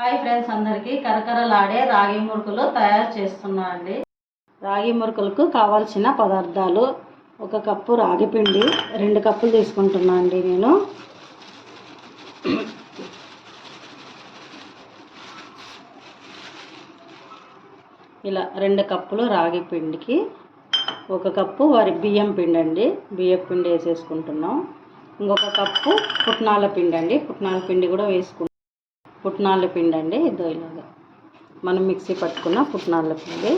Hi friends అందరికీ. కరకరలాడే రాగి మురుకులు తయారు చేస్తున్నా అండి. రాగి మురుకులకు కావాల్సిన పదార్థాలు ఒక కప్పు రాగి పిండి రెండు కప్పులు తీసుకుంటున్నా అండి నేను. ఇలా రెండు కప్పులు రాగి పిండికి ఒక కప్పు వరి బియ్యం పిండి అండి. బియ్యం పిండి వేసేసుకుంటున్నాం. ఇంకొక కప్పు పుట్నాల పిండి అండి. పుట్నాల పిండి కూడా వేసుకుంటాం పుట్నాల పిండి అండి ఇదో ఇలాగా. మనం మిక్సీ పట్టుకున్న పుట్నాల పిండి.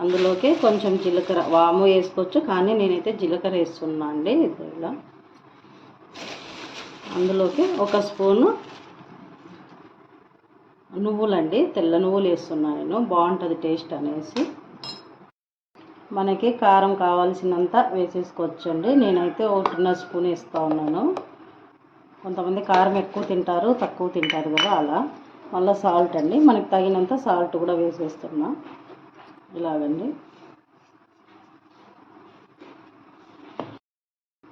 అందులోకి కొంచెం జీలకర్ర వాము వేసుకోవచ్చు కానీ నేనైతే జీలకర్ర వేస్తున్నా అండి ఇదో ఇలా. అందులోకి ఒక స్పూను నువ్వులండి తెల్ల నువ్వులు వేస్తున్నాను నేను బాగుంటుంది టేస్ట్ అనేసి. మనకి కారం కావాల్సినంత వేసేసుకోవచ్చు అండి నేనైతే ఒకటిన్నర స్పూన్ వేస్తూ ఉన్నాను. కొంతమంది కారం ఎక్కువ తింటారు తక్కువ తింటారు కదా అలా. మళ్ళీ సాల్ట్ అండి. మనకి తగినంత సాల్ట్ కూడా వేసేస్తున్నా. ఇలాగండి.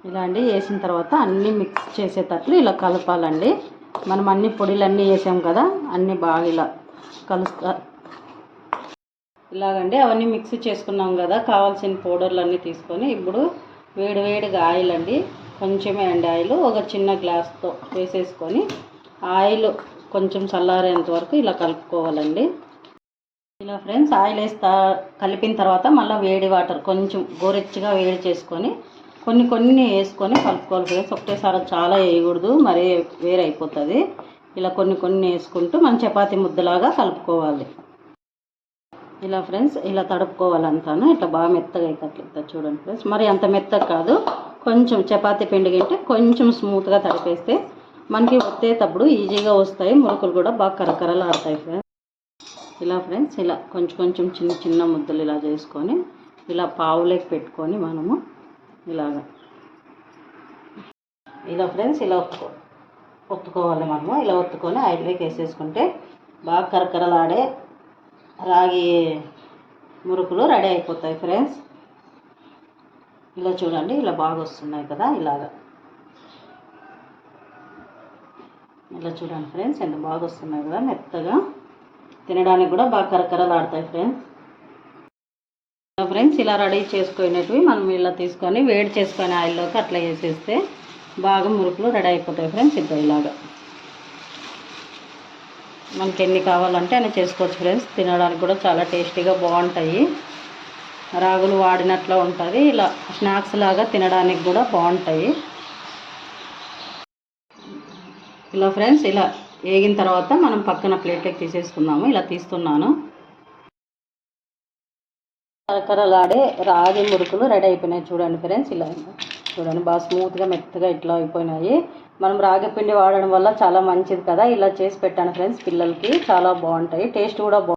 ఇలా అండి వేసిన తర్వాత అన్నీ మిక్స్ చేసేటట్లు ఇలా కలపాలండి. మనం అన్ని పొడిలన్నీ వేసాం కదా అన్నీ బాగా ఇలా కలుస్తా ఇలాగండి. అవన్నీ మిక్స్ చేసుకున్నాం కదా కావాల్సిన పౌడర్లు అన్నీ తీసుకొని ఇప్పుడు వేడి వేడిగా ఆయిల్ అండి. కొంచెమే అండి ఆయిల్. ఒక చిన్న గ్లాస్తో వేసేసుకొని ఆయిల్ కొంచెం చల్లారేంత వరకు ఇలా కలుపుకోవాలండి. ఇలా ఫ్రెండ్స్ ఆయిల్ వేస్తా కలిపిన తర్వాత మళ్ళీ వేడి వాటర్ కొంచెం గోరెచ్చగా వేడి చేసుకొని కొన్ని కొన్ని వేసుకొని కలుపుకోవాలి ఫ్రెండ్స్. ఒకటేసారి చాలా వేయకూడదు మరీ వేరైపోతుంది. అయిపోతుంది ఇలా కొన్ని కొన్ని వేసుకుంటూ మనం చపాతీ ముద్దలాగా కలుపుకోవాలి. ఇలా ఫ్రెండ్స్ ఇలా తడుపుకోవాలంతాను. ఇట్లా బాగా మెత్తగా అయితట్లయితే చూడండి ఫ్రెండ్స్. మరి అంత మెత్తగా కాదు. కొంచెం చపాతీ పిండి కంటే కొంచెం స్మూత్గా తడిపేస్తే మనకి వచ్చేటప్పుడు ఈజీగా వస్తాయి. మురుకులు కూడా బాగా కరకరలు ఆడతాయి ఫ్రెండ్స్ ఇలా ఫ్రెండ్స్ ఇలా కొంచెం కొంచెం చిన్న చిన్న ముద్దలు ఇలా చేసుకొని ఇలా పావులేకి పెట్టుకొని మనము ఇలాగ ఇలా ఫ్రెండ్స్ ఇలా ఒత్తుకో ఒత్తుకోవాలి మనము. ఇలా ఒత్తుకొని ఆయిల్లోకి వేసేసుకుంటే బాగా కరకరలాడే రాగి మురుకులు రెడీ అయిపోతాయి ఫ్రెండ్స్ ఇలా చూడండి ఇలా బాగా వస్తున్నాయి కదా ఇలాగా. ఇలా చూడండి ఫ్రెండ్స్ ఎంత బాగా వస్తున్నాయి కదా మెత్తగా. తినడానికి కూడా బాగా కరకరలాడతాయి ఫ్రెండ్స్. ఫ్రెండ్స్ ఇలా రెడీ చేసుకునేటివి మనం ఇలా తీసుకొని వేడి చేసుకొని ఆయిల్లోకి అట్లా వేసేస్తే బాగా మురుకులు రెడీ అయిపోతాయి ఫ్రెండ్స్ ఇద్దరు ఇలాగా. మనకి ఎన్ని కావాలంటే అన్ని చేసుకోవచ్చు ఫ్రెండ్స్. తినడానికి కూడా చాలా టేస్టీగా బాగుంటాయి. రాగులు వాడినట్లు ఉంటుంది. ఇలా స్నాక్స్ లాగా తినడానికి కూడా బాగుంటాయి. ఇలా ఫ్రెండ్స్ ఇలా వేగిన తర్వాత మనం పక్కన ప్లేట్లోకి తీసేసుకుందాము ఇలా తీస్తున్నాను. కరకరలాడే రాగి మురుకులు రెడీ అయిపోయినాయి చూడండి ఫ్రెండ్స్. ఇలా చూడండి బాగా స్మూత్గా మెత్తగా ఇట్లా అయిపోయినాయి. మనం రాగి పిండి వాడడం వల్ల చాలా మంచిది కదా. ఇలా చేసి పెట్టాను ఫ్రెండ్స్ పిల్లలకి. చాలా బాగుంటాయి. టేస్ట్ కూడా